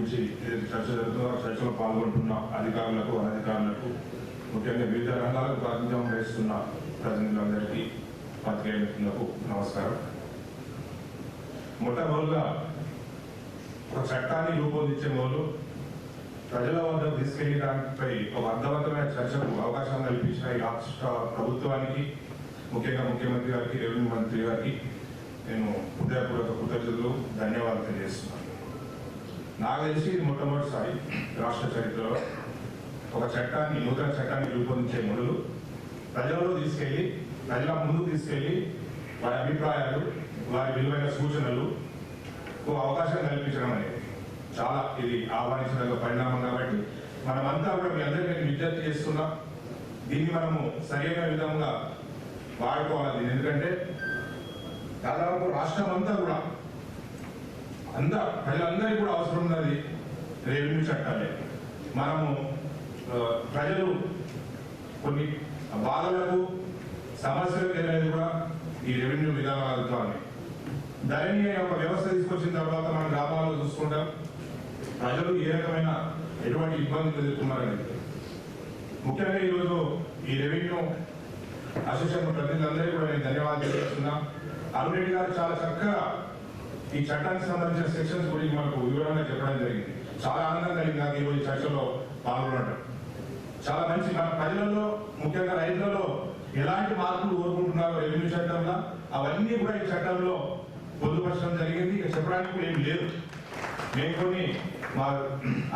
గురించి చర్చలో పాల్గొంటున్న అధికారులకు అనధికారులకు ముఖ్యంగా వివిధ రంగాలకు ప్రాతినిధ్యం వహిస్తున్న ప్రతినిధులందరికీ పత్రికా మిత్రులకు నమస్కారం. మొట్టమొదటిగా ఒక చట్టాన్ని రూపొందించే వాళ్ళు ప్రజల వద్ద తీసుకెళ్ళడానిపై ఒక అర్థవంతమైన చర్చకు అవకాశం కల్పించిన ఈ రాష్ట్ర ప్రభుత్వానికి ముఖ్యంగా ముఖ్యమంత్రి గారికి రెవెన్యూ మంత్రి గారికి నేను హృదయపూర్వక కృతజ్ఞతలు ధన్యవాదాలు తెలియజేస్తున్నాను. నాకు తెలిసి ఇది మొట్టమొదటిసారి రాష్ట్ర చరిత్రలో. ఒక చట్టాన్ని నూతన చట్టాన్ని రూపొందించే ముందు ప్రజల్లో తీసుకెళ్ళి ప్రజల ముందుకు తీసుకెళ్ళి వారి అభిప్రాయాలు వారి విలువైన సూచనలు ఒక అవకాశం కల్పించడం అనేది. చాలా ఇది ఆహ్వానించదగ్గ పరిణామం కాబట్టి మనమంతా కూడా మీ అందరికీ నేను విజ్ఞప్తి దీన్ని మనము సరైన విధంగా వాడుకోవాలి. ఎందుకంటే దాదాపు రాష్ట్రం అంతా కూడా అంద ప్రజలందరికీ కూడా అవసరం ఉన్నది రెవెన్యూ చట్టాలే. మనము ప్రజలు కొన్ని బాధలకు సమస్యలకు అనేది కూడా ఈ రెవెన్యూ విధానాల అని ధరణి ఒక వ్యవస్థ తీసుకొచ్చిన తర్వాత మన గ్రామాల్లో చూసుకుంటాం ప్రజలు ఏ రకమైన ఎటువంటి ఇబ్బందులు ఎదుర్కొన్నారని. ముఖ్యంగా ఈరోజు ఈ రెవెన్యూ అసోసియేషన్ ప్రతినిధులందరికీ కూడా నేను ధన్యవాదాలు తెలియజేస్తున్నాం అరుణ్ రెడ్డి గారు చాలా చక్కగా ఈ చట్టానికి సంబంధించిన సెక్షన్స్ గురించి మనకు వివరంగా చెప్పడం జరిగింది. చాలా ఆనందం కలిగింది నాకు ఈరోజు ఈ చర్చలో పాల్గొనడం. చాలా మంచి మన ప్రజలలో ముఖ్యంగా రైతులలో ఎలాంటి మార్పులు కోరుకుంటున్నారో రెవెన్యూ చట్టంలో అవన్నీ కూడా ఈ చట్టంలో పొందుపరచడం జరిగింది. ఇక చెప్పడానికి కూడా ఏం లేదు. మేము కొన్ని మా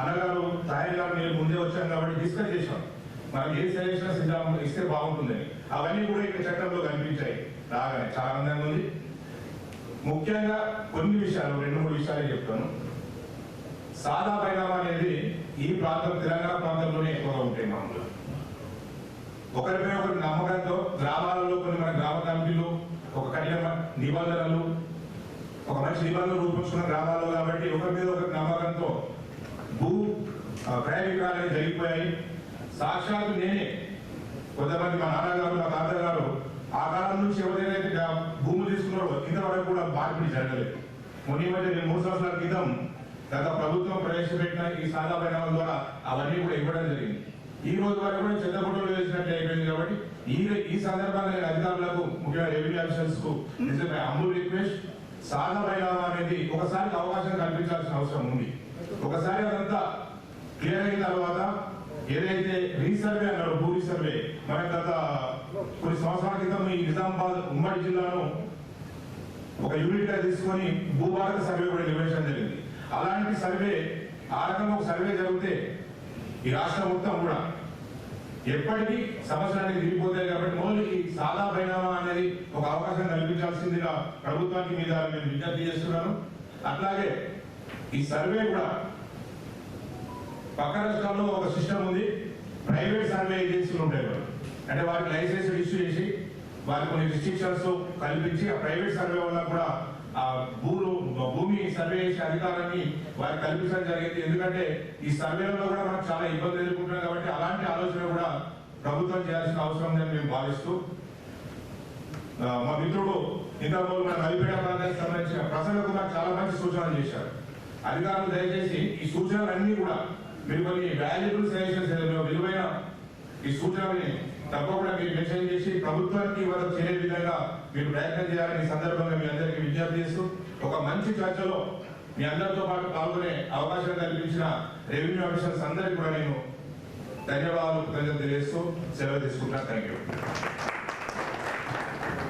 అన్నగారు తాయి గారు నేను ముందే వచ్చాను కాబట్టి డిస్కస్ చేసాం మనం ఏ సజెషన్స్ ఇస్తే బాగుంటుందని. అవన్నీ కూడా ఇక్కడ చట్టంలో కనిపించాయి. రాగానే చాలా ఆనందంగా ఉంది. ముఖ్యంగా కొన్ని విషయాలు రెండు మూడు విషయాలు చెప్తాను. సాదా పరిణామం అనేది ఈ ప్రాంతం తెలంగాణ ప్రాంతంలోనే ఎక్కువగా ఉంటాయి మామూలుగా. ఒకరిపై ఒకరి నమ్మకంతో గ్రామాలలో కొన్ని మన గ్రామ కమిటీలు ఒక కఠిన నిబంధనలు ఒక మంచి నిబంధనలు రూపొంచుకున్న గ్రామాల్లో కాబట్టి ఒకరి మీద ఒకరి నమ్మకంతో భూ ఆ, క్రయ విక్రయాలు జరిగిపోయాయి. సాక్షాత్తు నేనే కొంతమంది మా నాన్నగారు మా తాతగారు ఆ కాలం నుంచి ఎవరైతే భూములు తీసుకున్నారో ఇంతవరకు కూడా మార్పిడి జరగలేదు. మొన్న మధ్య నేను మూడు సంవత్సరాల క్రితం గత ప్రభుత్వం ప్రవేశపెట్టిన ఈ సాగా పరిణామం ద్వారా అవన్నీ కూడా ఇవ్వడం జరిగింది. ఈ రోజు వరకు కూడా చెత్త చెత్తగుట్టలు వేసినట్టు అయిపోయింది కాబట్టి ఈ ఈ సందర్భంగా నేను అధికారులకు ముఖ్యంగా రెవెన్యూ ఆఫీసర్స్కు నిజమే అంబుల్ రిక్వెస్ట్ సాగా పరిణామం అనేది ఒకసారి అవకాశం కల్పించాల్సిన అవసరం ఉంది. ఒకసారి అదంతా క్లియర్ అయిన తర్వాత ఏదైతే రీసర్వే అన్నారు భూ రీసర్వే మన గత కొన్ని సంవత్సరాల క్రితం ఈ నిజామాబాద్ ఉమ్మడి జిల్లాను ఒక యూనిట్గా తీసుకొని భూభారత సర్వే కూడా నిర్వహించడం జరిగింది. అలాంటి సర్వే ఆ రకంగా ఒక సర్వే జరిగితే ఈ రాష్ట్రం మొత్తం కూడా ఎప్పటికీ సమస్యలన్నీ తిరిగిపోతాయి కాబట్టి మొదలు ఈ సాదా పరిణామం అనేది ఒక అవకాశం కల్పించాల్సిందిగా ప్రభుత్వానికి మీద నేను విజ్ఞప్తి చేస్తున్నాను. అట్లాగే ఈ సర్వే కూడా పక్క రాష్ట్రాల్లో ఒక సిస్టమ్ ఉంది. ప్రైవేట్ సర్వే ఏజెన్సీలు ఉంటాయి అంటే వారికి లైసెన్స్ ఇష్యూ చేసి వారికి కొన్ని రిస్ట్రిక్షన్స్ కల్పించి ఆ ప్రైవేట్ సర్వే వల్ల కూడా ఆ భూలు భూమి సర్వే చేసే అధికారాన్ని వారికి కల్పించడం జరిగింది. ఎందుకంటే ఈ సర్వేలలో కూడా మనం చాలా ఇబ్బంది ఎదుర్కొంటున్నాం కాబట్టి అలాంటి ఆలోచన కూడా ప్రభుత్వం చేయాల్సిన అవసరం ఉందని మేము భావిస్తూ మా మిత్రుడు ఇంతకుముందు మన నలిపేట ప్రాంతానికి సంబంధించిన ప్రజలకు నాకు చాలా మంచి సూచనలు చేశారు. అధికారులు దయచేసి ఈ సూచనలన్నీ కూడా మిమ్మల్ని వాల్యుబుల్ సజెషన్స్ ఏదైనా విలువైన ఈ సూచనని తప్పకుండా మీరు మెన్షన్ చేసి ప్రభుత్వానికి ఇవాళ చేరే విధంగా మీరు ప్రయత్నం చేయాలని సందర్భంగా మీ అందరికీ విజ్ఞప్తి చేస్తూ ఒక మంచి చర్చలో మీ అందరితో పాటు పాల్గొనే అవకాశం కల్పించిన రెవెన్యూ ఆఫీసర్స్ అందరికీ కూడా నేను ధన్యవాదాలు కృతజ్ఞతలు తెలియజేస్తూ సెలవు తీసుకుంటాను థ్యాంక్ యూ